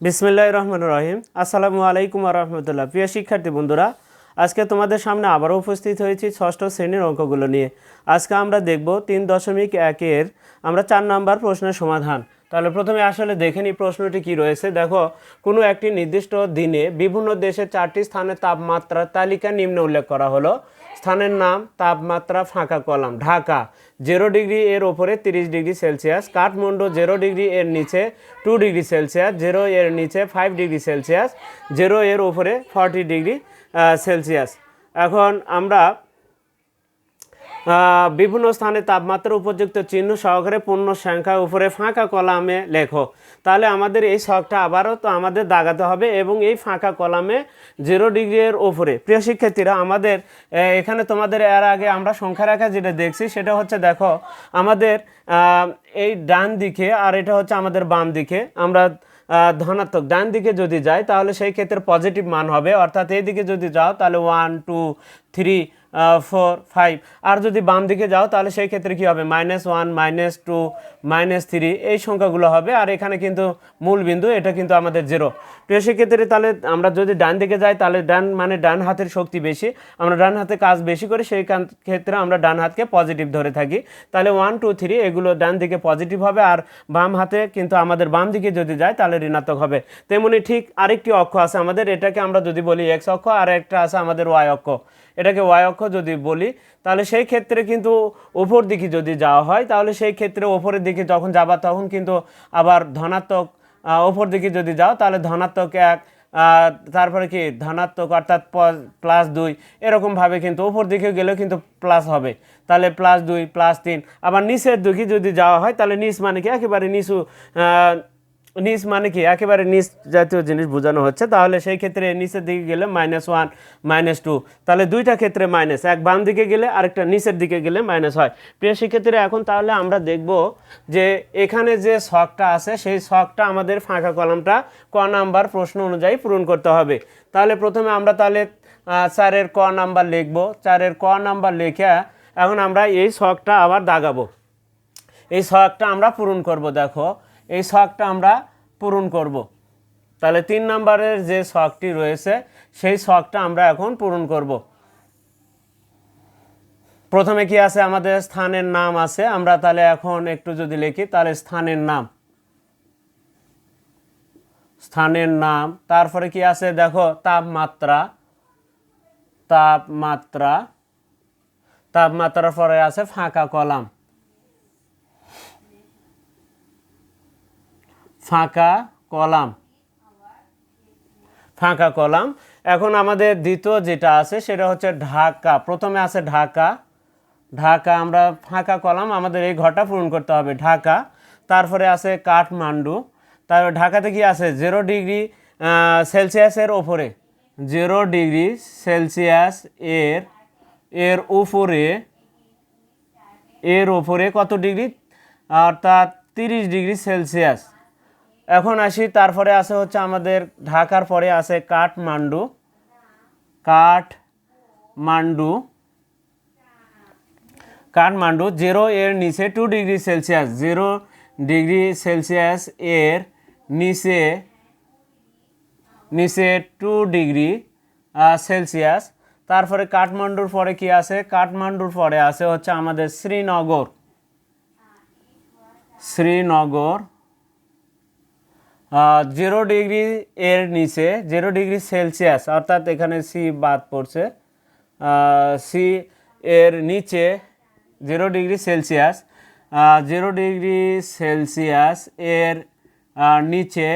বিসমিল্লাহ রহমান রহিম। আসসালামু আলাইকুম রহমতুল্লাহ। প্রিয় শিক্ষার্থী বন্ধুরা, আজকে তোমাদের সামনে আবারও উপস্থিত হয়েছি ষষ্ঠ শ্রেণির অঙ্কগুলো নিয়ে। আজকে আমরা দেখব তিন দশমিক একের আমরা চার নাম্বার প্রশ্নের সমাধান। তাহলে প্রথমে আসলে দেখে নিই প্রশ্নটি কি রয়েছে। দেখো, কোনো একটি নির্দিষ্ট দিনে বিভিন্ন দেশের চারটি স্থানের তাপমাত্রার তালিকা নিম্ন উল্লেখ করা হলো। স্থানের নাম, তাপমাত্রা, ফাঁকা কলাম। ঢাকা জিরো ডিগ্রি এর ওপরে তিরিশ degree Celsius Kathmandu zero degree এর নিচে টু ডিগ্রি সেলসিয়াস জিরো এর নিচে ফাইভ ডিগ্রি সেলসিয়াস জিরো এর ওপরে ফর্টি ডিগ্রি সেলসিয়াস এখন আমরা বিভিন্ন স্থানে তাপমাত্রা উপযুক্ত চিহ্ন সহকারে পূর্ণ সংখ্যা উপরে ফাঁকা কলামে লেখো। তাহলে আমাদের এই শখটা আবারও তো আমাদের দাগাতে হবে এবং এই ফাঁকা কলামে জিরো ডিগ্রির ওপরে প্রিয় শিক্ষার্থীরা, আমাদের এখানে তোমাদের এর আগে আমরা সংখ্যা রেখা যেটা দেখছি, সেটা হচ্ছে দেখো, আমাদের এই ডান দিকে আর এটা হচ্ছে আমাদের বাম দিকে। আমরা ধনাত্মক ডান দিকে যদি যাই, তাহলে সেই ক্ষেত্রে পজিটিভ মান হবে। অর্থাৎ এই দিকে যদি যাও, তাহলে one two three four five আর যদি বাম দিকে যাও, তাহলে সেই ক্ষেত্রে কি হবে? Minus one minus two minus three এই সংখ্যাগুলো হবে। আর এখানে কিন্তু মূল বিন্দু, এটা কিন্তু আমাদের জিরো প্রিয় সেক্ষেত্রে তাহলে আমরা যদি ডান দিকে যাই, তাহলে ডান মানে ডান হাতের শক্তি বেশি। আমরা ডান হাতে কাজ বেশি করি, সেই ক্ষেত্রে আমরা ডান হাতকে পজিটিভ ধরে থাকি। তাহলে ওয়ান টু থ্রি এগুলো ডান দিকে পজিটিভ হবে। আর বাম হাতে কিন্তু আমাদের বাম দিকে যদি যায়, তাহলে ঋণাত্মক হবে। তেমনি ঠিক আরেকটি অক্ষ আছে আমাদের। এটাকে আমরা যদি বলি এক্স অক্ষ, আর একটা আছে আমাদের ওয়াই অক্ষ। এটাকে ওয়াই অক্ষ যদি বলি, তাহলে সেই ক্ষেত্রে কিন্তু ওপর দিকে যদি যাওয়া হয়, তাহলে সেই ক্ষেত্রে ওপরের দিকে যখন যাবা তখন কিন্তু আবার ধনাত্মক ওপর দিকে যদি যাও, তাহলে ধনাত্মক এক তারপরে কি ধনাত্মক অর্থাৎ প্লাস দুই, এরকমভাবে কিন্তু উপর দিকে গেলেও কিন্তু প্লাস হবে। তাহলে প্লাস দুই প্লাস তিন, আবার নিচের দিকে যদি যাওয়া হয়, তাহলে নিচ মানে কি? একেবারে নিচু নিচ মানে কি? একেবারে নিচ জাতীয় জিনিস বোঝানো হচ্ছে। তাহলে সেই ক্ষেত্রে নিচের দিকে গেলে মাইনাস ওয়ান মাইনাস টু তাহলে দুইটা ক্ষেত্রে মাইনাস এক বাম দিকে গেলে আরেকটা নিচের দিকে গেলে মাইনাস হয়। প্রিয় শিক্ষার্থীরা এখন তাহলে আমরা দেখব যে এখানে যে শখটা আছে, সেই শখটা আমাদের ফাঁকা কলমটা ক নাম্বার প্রশ্ন অনুযায়ী পূরণ করতে হবে। তাহলে প্রথমে আমরা তাহলে চারের ক নাম্বার লিখব। চারের ক নাম্বার লিখে এখন আমরা এই শখটা আবার দাগাবো। এই শখটা আমরা পূরণ করব, দেখো। এই শখটা আমরা পূরণ করব। তাহলে তিন নম্বরের যে শখটি রয়েছে, সেই শখটা আমরা এখন পূরণ করব। প্রথমে কি আছে? আমাদের স্থানের নাম আছে। আমরা তাহলে এখন একটু যদি লিখি, তাহলে স্থানের নাম। স্থানের নাম। তারপরে কি আছে? দেখো, তাপমাত্রা। তাপমাত্রা। তাপমাত্রার পরে আছে ফাঁকা কলাম। ফাঁকা কলাম। ফাঁকা কলাম। এখন আমাদের দ্বিতীয় যেটা আছে, সেটা হচ্ছে ঢাকা। প্রথমে আছে ঢাকা। ঢাকা, আমরা ফাঁকা কলাম, আমাদের এই ঘরটা পূরণ করতে হবে ঢাকা। তারপরে আছে কাঠমান্ডু। তারপর ঢাকাতে কি আছে? জিরো ডিগ্রি সেলসিয়াসের ওপরে। জিরো ডিগ্রি সেলসিয়াস এর এর উপরে, এর ওপরে কত ডিগ্রি অর্থাৎ তিরিশ ডিগ্রি সেলসিয়াস এখন আসি, তারপরে আছে হচ্ছে আমাদের ঢাকার পরে আছে কাঠমান্ডু। কাঠমান্ডু। কাঠমান্ডু জিরো এর নিচে two degree Celsius zero degree Celsius এর নিচে নিচে টু ডিগ্রি সেলসিয়াস তারপরে কাঠমান্ডুর পরে কি আছে? কাঠমান্ডুর পরে আছে হচ্ছে আমাদের শ্রীনগর। শ্রীনগর জিরো ডিগ্রি এর নিচে জিরো ডিগ্রি সেলসিয়াস অর্থাৎ এখানে সি বাদ পড়ছে। সি এর নিচে zero degree Celsius zero degree Celsius এর নিচে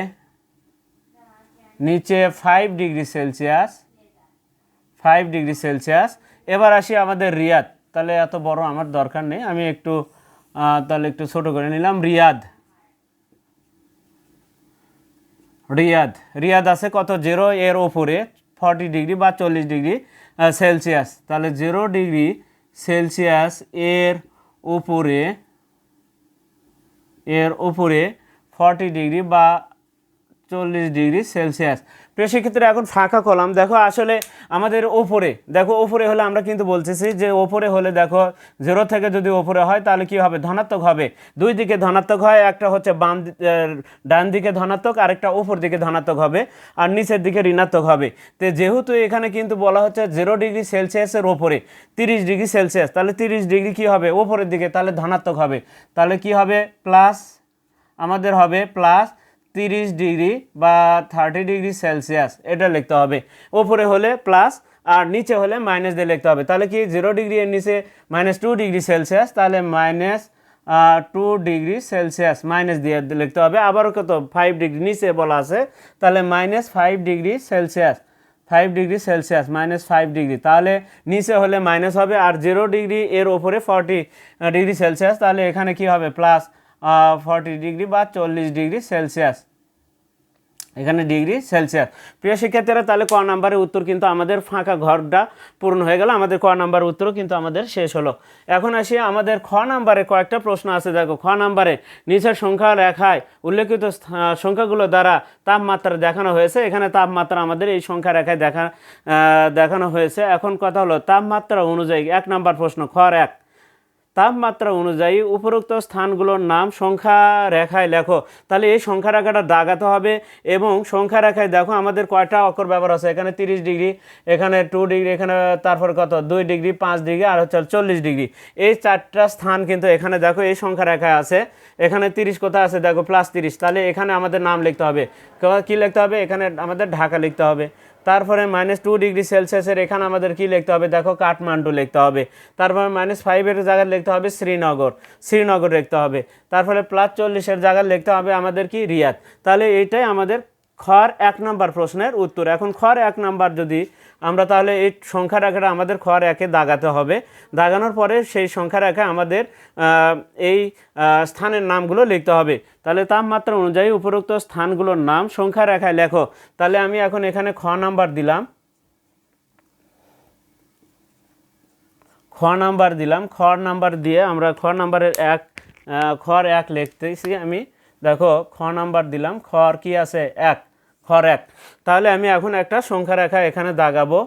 নিচে five degree Celsius five degree Celsius এবার আসি আমাদের রিয়াদ। তাহলে এত বড় আমার দরকার নেই। আমি একটু তাহলে একটু ছোট করে নিলাম। রিয়াদ। রিয়াদ রিয়াদ আছে কত? জিরো, এর ওপরে ফর্টি ডিগ্রি বা চল্লিশ ডিগ্রি সেলসিয়াস। তাহলে জিরো ডিগ্রি সেলসিয়াস এর উপরে এর উপরে ফর্টি ডিগ্রি বা চল্লিশ ডিগ্রি সেলসিয়াস। প্রিয় সেক্ষেত্রে এখন ফাঁকা কলাম। দেখো আসলে আমাদের ওপরে, দেখো ওপরে হলে আমরা কিন্তু বলতেছি যে ওপরে হলে দেখো জিরো থেকে যদি ওপরে হয় তাহলে কি হবে? ধনাত্মক হবে। দুই দিকে ধনাত্মক হয়, একটা হচ্ছে বাম ডান দিকে ধনাত্মক, আরেকটা ওপর দিকে ধনাত্মক হবে আর নিচের দিকে ঋণাত্মক হবে। তো যেহেতু এখানে কিন্তু বলা হচ্ছে জিরো ডিগ্রি সেলসিয়াসের ওপরে, তিরিশ ডিগ্রি সেলসিয়াস তাহলে তিরিশ ডিগ্রি কি হবে? ওপরের দিকে, তাহলে ধনাত্মক হবে। তাহলে কি হবে? প্লাস আমাদের হবে প্লাস তিরিশ ডিগ্রি বা থার্টি ডিগ্রি সেলসিয়াস এটা লিখতে হবে। ওপরে হলে প্লাস আর নিচে হলে মাইনাস দিয়ে লিখতে হবে। তাহলে কি জিরো ডিগ্রি এর নিচে মাইনাস টু ডিগ্রি সেলসিয়াস, তাহলে minus two degree Celsius minus দিয়ে লিখতে হবে। আবারও কত? ফাইভ ডিগ্রি নিচে বলা আছে। তাহলে minus five degree Celsius, five degree Celsius minus five degree. তাহলে নিচে হলে মাইনাস হবে আর জিরো ডিগ্রি এর ওপরে ফর্টি ডিগ্রি সেলসিয়াস, তাহলে এখানে কি হবে? প্লাস ফর্টি ডিগ্রি বা চল্লিশ ডিগ্রি সেলসিয়াস এখানে ডিগ্রি সেলসিয়াস প্রিয় শিক্ষার্থীরা, তাহলে ক নাম্বারের উত্তর কিন্তু আমাদের ফাঁকা ঘরটা পূর্ণ হয়ে গেল। আমাদের ক নাম্বার উত্তরও কিন্তু আমাদের শেষ হলো। এখন আসি আমাদের খ নাম্বারে কয়েকটা প্রশ্ন আছে। দেখো, খ নাম্বারে নিচের সংখ্যা রেখায় উল্লেখিত সংখ্যাগুলো দ্বারা তাপমাত্রা দেখানো হয়েছে। এখানে তাপমাত্রা আমাদের এই সংখ্যা রেখায় দেখা দেখানো হয়েছে। এখন কথা হলো তাপমাত্রা অনুযায়ী, এক নাম্বার প্রশ্ন খর এক। তাপমাত্রা অনুযায়ী উপরোক্ত স্থানগুলোর নাম, সংখ্যা রেখায় লেখো। তাহলে এই সংখ্যা রেখাটা দাগাতে হবে এবং সংখ্যা রেখায় দেখো আমাদের কয়টা অক্ষর ব্যবহার আছে। এখানে তিরিশ ডিগ্রি, এখানে টু ডিগ্রি, এখানে তারপর কত? দুই ডিগ্রি, পাঁচ ডিগ্রি, আর হচ্ছে চল্লিশ ডিগ্রি। এই চারটা স্থান কিন্তু এখানে দেখো এই সংখ্যা রেখায় আছে। এখানে তিরিশ কোথায় আছে? দেখো প্লাস তিরিশ। তাহলে এখানে আমাদের নাম লিখতে হবে। কী লিখতে হবে? এখানে আমাদের ঢাকা লিখতে হবে। তারপরে মাইনাস টু ডিগ্রি সেলসিয়াসের এখানে আমাদের কি লিখতে হবে? দেখো কাঠমান্ডু লিখতে হবে। তারপরে মাইনাস ফাইভের জায়গায় লিখতে হবে শ্রীনগর শ্রীনগর লিখতে হবে। তারপরে প্লাস চল্লিশের জায়গায় লিখতে হবে আমাদের কি? রিয়াদ তাহলে এটাই আমাদের খর এক নম্বর প্রশ্নের উত্তর। এখন খর এক নম্বর যদি আমরা তাহলে এই সংখ্যা রেখাটা আমাদের খর একে দাগাতে হবে। দাগানোর পরে সেই সংখ্যা রেখা আমাদের এই স্থানের নামগুলো লিখতে হবে। তাহলে তাপমাত্রা অনুযায়ী উপরোক্ত স্থানগুলোর নাম সংখ্যা রেখায় লেখো। তাহলে আমি এখন এখানে খ নাম্বার দিলাম। খ নাম্বার দিলাম। খ নাম্বার দিয়ে আমরা খ নাম্বারের এক খর এক লিখতেছি আমি। দেখো, খ নাম্বার দিলাম। খর কি আছে? এক। খর এক তাহলে আমি এখন একটা সংখ্যা রেখা এখানে দাগাবো।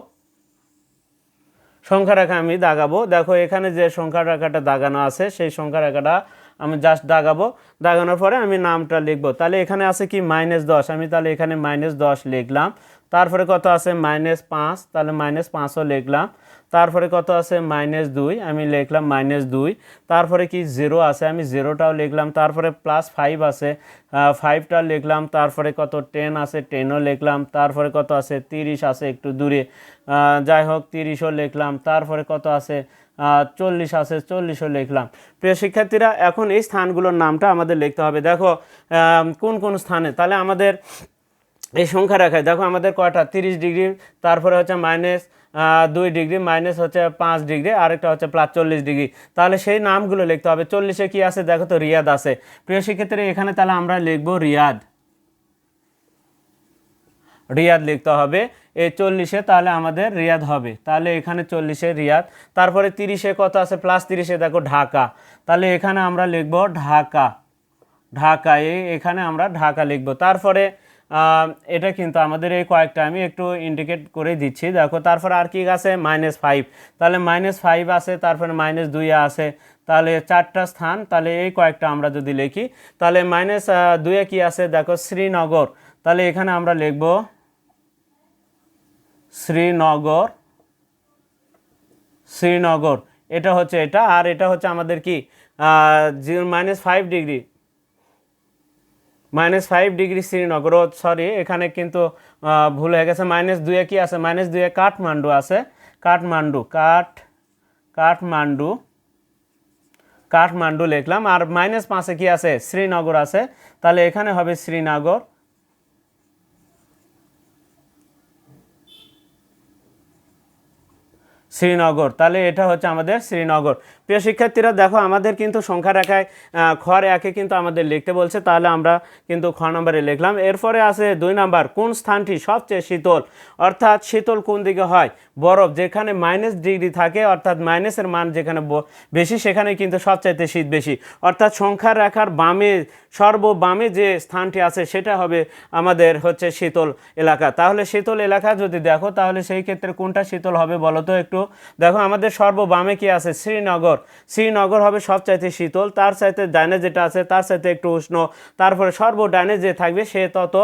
সংখ্যা রেখা আমি দাগাবো। দেখো এখানে যে সংখ্যা রেখাটা দাগানো আছে, সেই সংখ্যা রেখাটা আমি জাস্ট দাগাবো। দাগানোর পরে আমি নামটা লিখব। তাহলে এখানে আছে কি? মাইনাস দশ। আমি তাহলে এখানে মাইনাস দশ লিখলাম। তারপরে কত আছে? মাইনাস পাঁচ। তাহলে মাইনাস পাঁচও লিখলাম। তারপরে কত আছে? মাইনাস দুই। আমি লিখলাম মাইনাস দুই। তারপরে কি? জিরো আছে। আমি জিরোটাও লিখলাম। তারপরে প্লাস ফাইভ আছে। ফাইভটা লিখলাম। তারপরে কত? টেন আছে। টেনও লিখলাম। তারপরে কত আছে? তিরিশ আছে একটু দূরে। যাই হোক, তিরিশও লিখলাম। তারপরে কত আছে? চল্লিশ আছে, চল্লিশও লিখলাম। প্রিয় শিক্ষার্থীরা, এখন এই স্থানগুলোর নামটা আমাদের লিখতে হবে। দেখো কোন কোন স্থানে? তাহলে আমাদের এই সংখ্যা রেখায় দেখো, আমাদের কয়টা? তিরিশ ডিগ্রি, তারপরে হচ্ছে মাইনাস দুই ডিগ্রি, মাইনাস হচ্ছে পাঁচ ডিগ্রি, আরেকটা হচ্ছে প্লাস চল্লিশ ডিগ্রি। তাহলে সেই নামগুলো লিখতে হবে। চল্লিশে কি আছে? দেখো তো, রিয়াদ আছে। প্রিয় শিক্ষার্থী এখানে তাহলে আমরা লিখব রিয়াদ। রিয়াদ লিখতে হবে। এই চল্লিশে তাহলে আমাদের রিয়াদ হবে। তাহলে এখানে চল্লিশে রিয়াদ। তারপরে তিরিশে কত আছে? প্লাস তিরিশে, দেখো, ঢাকা। তাহলে এখানে আমরা লিখব ঢাকা। ঢাকা এই এখানে আমরা ঢাকা লিখব। তারপরে এটা কিন্তু আমাদের এই কয়েকটা আমি একটু ইন্ডিকেট করে দিচ্ছি। দেখো, তারপর আর কি আছে? মাইনাস ফাইভ তাহলে মাইনাস ফাইভ আছে, তারপরে মাইনাস দুই আছে। তাহলে চারটা স্থান, তাহলে এই কয়েকটা আমরা যদি লিখি, তাহলে মাইনাস দুয়ে কি আছে? দেখো, শ্রীনগর। তাহলে এখানে আমরা লিখব শ্রীনগর শ্রীনগর। এটা হচ্ছে এটা, আর এটা হচ্ছে আমাদের কি? Minus five degree minus five degree Srinagar. Sorry এখানে কিন্তু ভুল হয়ে গেছে। মাইনাস দুয়ে কি আছে? মাইনাস দুয়ে কাঠমান্ডু আছে। কাঠমান্ডু, কাঠ, কাঠমান্ডু কাঠমান্ডু লিখলাম। আর মাইনাস পাঁচে কি আছে? শ্রীনগর আছে। তাহলে এখানে হবে শ্রীনগর। শ্রীনগর। তাহলে এটা হচ্ছে আমাদের শ্রীনগর। প্রিয় শিক্ষার্থীরা, দেখো আমাদের কিন্তু সংখ্যা রেখায় খর একে কিন্তু আমাদের লিখতে বলছে। তাহলে আমরা কিন্তু খ নম্বরে লিখলাম। এরপরে আছে দুই নাম্বার, কোন স্থানটি সবচেয়ে শীতল? অর্থাৎ শীতল কোন দিকে হয়? বরফ, যেখানে মাইনাস ডিগ্রি থাকে, অর্থাৎ মাইনাসের মান যেখানে বেশি, সেখানে কিন্তু সবচাইতে শীত বেশি। অর্থাৎ সংখ্যা রেখার বামে সর্ব বামে যে স্থানটি আছে, সেটা হবে আমাদের হচ্ছে শীতল এলাকা। তাহলে শীতল এলাকা যদি দেখো, তাহলে সেই ক্ষেত্রে কোনটা শীতল হবে বলো তো একটু? দেখো, আমাদের সর্ব বামে কি আছে? শ্রীনগর। শ্রীনগর হবে সবচাইতে শীতল। তার চাইতে ডাইনে যেটা আছে, তার সাথে একটু উষ্ণ। তারপরে সর্ব ডাইনে যে থাকবে, সে তত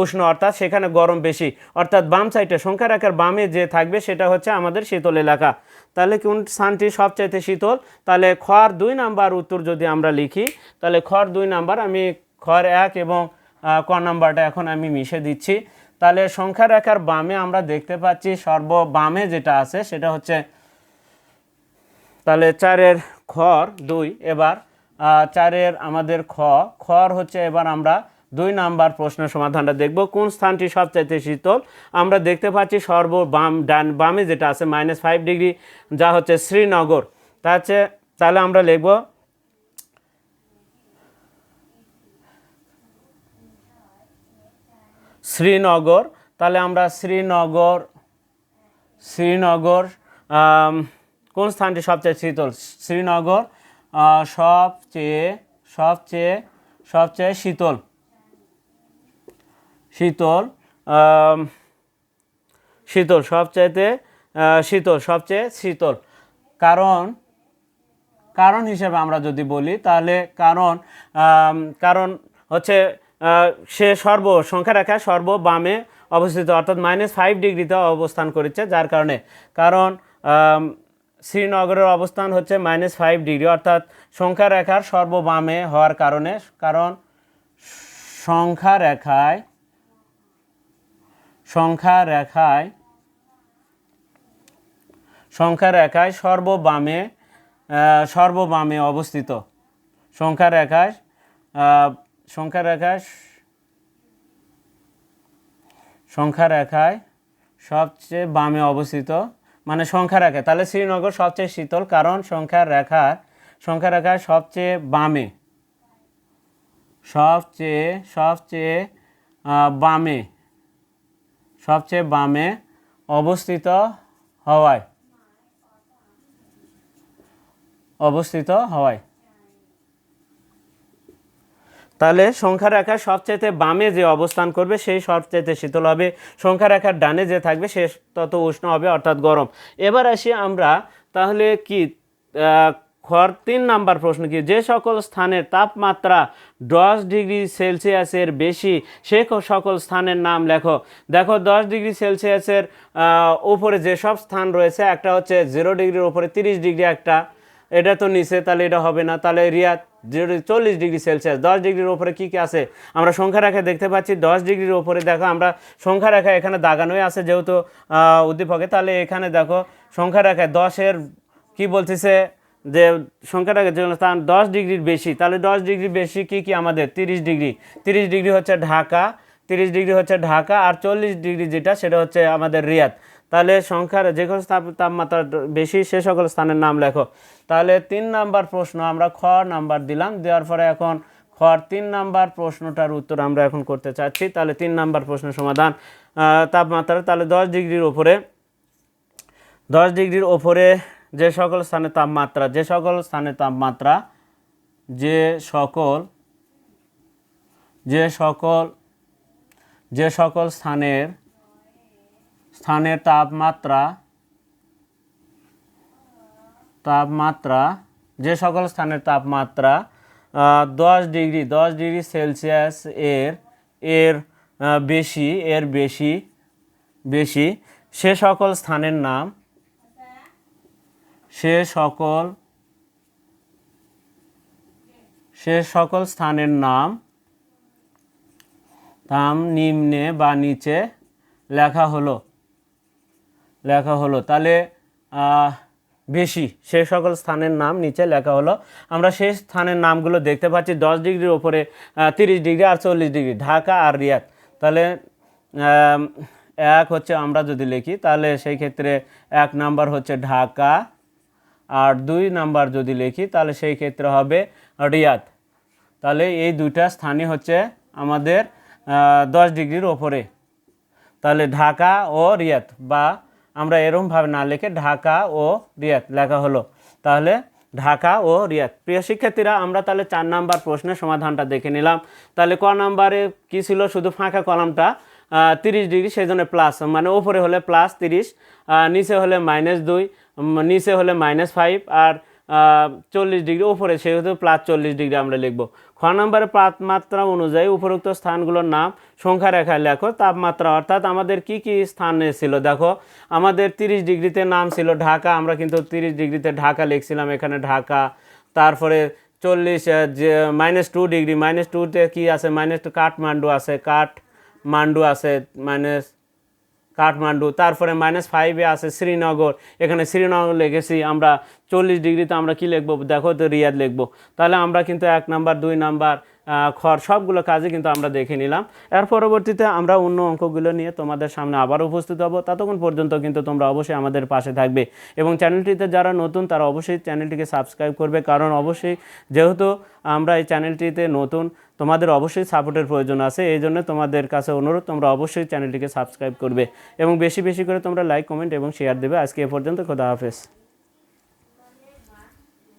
উষ্ণ। অর্থাৎ সেখানে গরম বেশি। অর্থাৎ বাম সাইডে সংখ্যা রেখার বামে যে থাকবে, সেটা হচ্ছে আমাদের শীতল এলাকা। তাহলে কোন স্থানটি সবচাইতে শীতল? তাহলে খর দুই নাম্বার উত্তর যদি আমরা লিখি, তাহলে খর দুই নাম্বার, আমি খর এক এবং ক নাম্বারটা এখন আমি মিশে দিচ্ছি। তাহলে সংখ্যা রেখার বামে আমরা দেখতে পাচ্ছি সর্ব বামে যেটা আছে, সেটা হচ্ছে তাহলে চারের খর দুই, এবার চারের আমাদের খ খর হচ্ছে এবার আমরা দুই নাম্বার প্রশ্নের সমাধানটা দেখব, কোন স্থানটি সবচাইতে শীতল? আমরা দেখতে পাচ্ছি সর্ব বাম ডান বামে যেটা আছে মাইনাস ফাইভ ডিগ্রি যা হচ্ছে শ্রীনগর। তা হচ্ছে, তাহলে আমরা লিখব, শ্রীনগর। তাহলে আমরা শ্রীনগর শ্রীনগর কোন স্থানটি সবচেয়ে শীতল? শ্রীনগর সবচেয়ে সবচেয়ে সবচেয়ে শীতল। শীতল শীতল, সবচাইতে শীতল, সবচেয়ে শীতল। কারণ কারণ হিসেবে আমরা যদি বলি, তাহলে কারণ কারণ হচ্ছে সে সর্ব, সংখ্যা রেখা সর্ব বামে অবস্থিত, অর্থাৎ মাইনাস ফাইভ ডিগ্রিতে অবস্থান করেছে, যার কারণে। কারণ শ্রীনগরের অবস্থান হচ্ছে মাইনাস ফাইভ ডিগ্রি অর্থাৎ সংখ্যা রেখার সর্ববামে হওয়ার কারণে, কারণ সংখ্যা রেখায় সংখ্যা রেখায় সংখ্যা রেখায় সর্ববামে সর্ববামে অবস্থিত। সংখ্যা রেখায় সংখ্যা রেখায় সংখ্যা রেখায় সবচেয়ে বামে অবস্থিত। মানে সংখ্যা রেখা। তাহলে শ্রীনগর সবচেয়ে শীতল, কারণ সংখ্যা রেখা সংখ্যা রেখা সবচেয়ে বামে। সবচেয়ে সবচেয়ে বামে। সবচেয়ে বামে অবস্থিত হওয়ায়। অবস্থিত হওয়ায়। তাহলে সংখ্যা রেখার সবচাইতে বামে যে অবস্থান করবে, সেই সবচাইতে শীতল হবে। সংখ্যা রেখার ডানে যে থাকবে, সে তত উষ্ণ হবে, অর্থাৎ গরম। এবার আসি আমরা, তাহলে কি খর তিন নাম্বার প্রশ্ন কি, যে সকল স্থানের তাপমাত্রা দশ ডিগ্রি সেলসিয়াসের বেশি, সে সকল স্থানের নাম লেখো। দেখো, দশ ডিগ্রি সেলসিয়াসের উপরে যেসব স্থান রয়েছে, একটা হচ্ছে জিরো ডিগ্রির উপরে তিরিশ ডিগ্রি একটা, এটা তো নিচে, তাহলে এটা হবে না। তাহলে রিয়াদ চল্লিশ ডিগ্রি সেলসিয়াস, দশ ডিগ্রির ওপরে কী কী আছে? আমরা সংখ্যা রেখা দেখতে পাচ্ছি, দশ ডিগ্রির ওপরে দেখো, আমরা সংখ্যা রেখা এখানে দাগানোই আছে যেহেতু উদ্দীপকে। তাহলে এখানে দেখো, সংখ্যা রেখায় দশের কি বলতেছে? যে সংখ্যা রেখা যেগুলো স্থান দশ ডিগ্রির বেশি, তাহলে দশ ডিগ্রি বেশি কি কি আমাদের? তিরিশ ডিগ্রি। তিরিশ ডিগ্রি হচ্ছে ঢাকা, তিরিশ ডিগ্রি হচ্ছে ঢাকা, আর চল্লিশ ডিগ্রি যেটা, সেটা হচ্ছে আমাদের রিয়াদ। তাহলে সংখ্যার যে কোনো তাপ- তাপমাত্রা বেশি, সে সকল স্থানের নাম লেখো। তাহলে তিন নাম্বার প্রশ্ন, আমরা খ নাম্বার দিলাম। দেওয়ার পরে এখন খর তিন নাম্বার প্রশ্নটার উত্তর আমরা এখন করতে চাচ্ছি। তাহলে তিন নাম্বার প্রশ্নের সমাধান তাপমাত্রা। তাহলে দশ ডিগ্রির ওপরে, দশ ডিগ্রির ওপরে যে সকল স্থানে তাপমাত্রা, যে সকল স্থানে তাপমাত্রা, যে সকল যে সকল যে সকল স্থানের স্থানের তাপমাত্রা তাপমাত্রা, যে সকল স্থানের তাপমাত্রা দশ ডিগ্রি দশ ডিগ্রি সেলসিয়াস এর এর বেশি এর বেশি বেশি, সে সকল স্থানের নাম, সে সকল সে সকল স্থানের নাম নাম নিম্নে বা নিচে লেখা হলো। লেখা হলো। তাহলে বেশি, সে সকল স্থানের নাম নিচে লেখা হলো। আমরা সেই স্থানের নামগুলো দেখতে পাচ্ছি, দশ ডিগ্রির ওপরে তিরিশ ডিগ্রি আর চল্লিশ ডিগ্রি, ঢাকা আর রিয়াদ। তাহলে এক হচ্ছে আমরা যদি লিখি, তাহলে সেই ক্ষেত্রে এক নাম্বার হচ্ছে ঢাকা আর দুই নাম্বার যদি লিখি, তাহলে সেই ক্ষেত্রে হবে রিয়াদ। তাহলে এই দুইটা স্থানই হচ্ছে আমাদের দশ ডিগ্রির ওপরে। তাহলে ঢাকা ও রিয়াদ বা আমরা এরমভাবে না লিখে ঢাকা ও রিয়াদ লেখা হলো। তাহলে ঢাকা ও রিয়াদ। প্রিয় শিক্ষার্থীরা, আমরা তাহলে চার নাম্বার প্রশ্নের সমাধানটা দেখে নিলাম। তাহলে ক নাম্বারে কী ছিল? শুধু ফাঁকা কলামটা তিরিশ ডিগ্রি, সেই জন্য প্লাস মানে ওপরে হলে প্লাস তিরিশ নিচে হলে মাইনাস দুই নিচে হলে মাইনাস ফাইভ আর চল্লিশ ডিগ্রি উপরে, সেহেতু প্লাস চল্লিশ ডিগ্রি আমরা লিখব। খ নম্বরে তাপমাত্রা অনুযায়ী উপরোক্ত স্থানগুলোর নাম, সংখ্যা রেখায় লেখো, তাপমাত্রা, অর্থাৎ আমাদের কি কি স্থানে ছিল? দেখো, আমাদের তিরিশ ডিগ্রিতে নাম ছিল ঢাকা, আমরা কিন্তু তিরিশ ডিগ্রিতে ঢাকা লিখছিলাম, এখানে ঢাকা। তারপরে চল্লিশ যে মাইনাস টু ডিগ্রি মাইনাস টুতে কী আছে? মাইনাস টু কাঠমান্ডু আছে কাঠমান্ডু আছে মাইনাস কাঠমান্ডু, তারপরে মাইনাস ফাইভে আছে শ্রীনগর। এখানে শ্রীনগর লিখেছি আমরা চল্লিশ ডিগ্রিতে আমরা কি লিখব? দেখো তো রিয়াদ লিখব। তাহলে আমরা কিন্তু এক নাম্বার দুই নাম্বার খর সবগুলো কাজে কিন্তু আমরা দেখে নিলাম। এর পরবর্তীতে আমরা অন্য অঙ্কগুলো নিয়ে তোমাদের সামনে আবার উপস্থিত হব। ততক্ষণ পর্যন্ত কিন্তু তোমরা অবশ্যই আমাদের পাশে থাকবে। এবং চ্যানেলটিতে যারা নতুন, তারা অবশ্যই চ্যানেলটিকে সাবস্ক্রাইব করবে। কারণ অবশ্যই যেহেতু আমরা এই চ্যানেলটিতে নতুন তোমাদের অবশ্যই সাপোর্টের প্রয়োজন আছে, এই জন্য তোমাদের কাছে অনুরোধ, তোমরা অবশ্যই চ্যানেলটিকে সাবস্ক্রাইব করবে এবং বেশি বেশি করে তোমরা লাইক কমেন্ট এবং শেয়ার দেবে। আজকে এ পর্যন্ত, খোদা হাফেজ।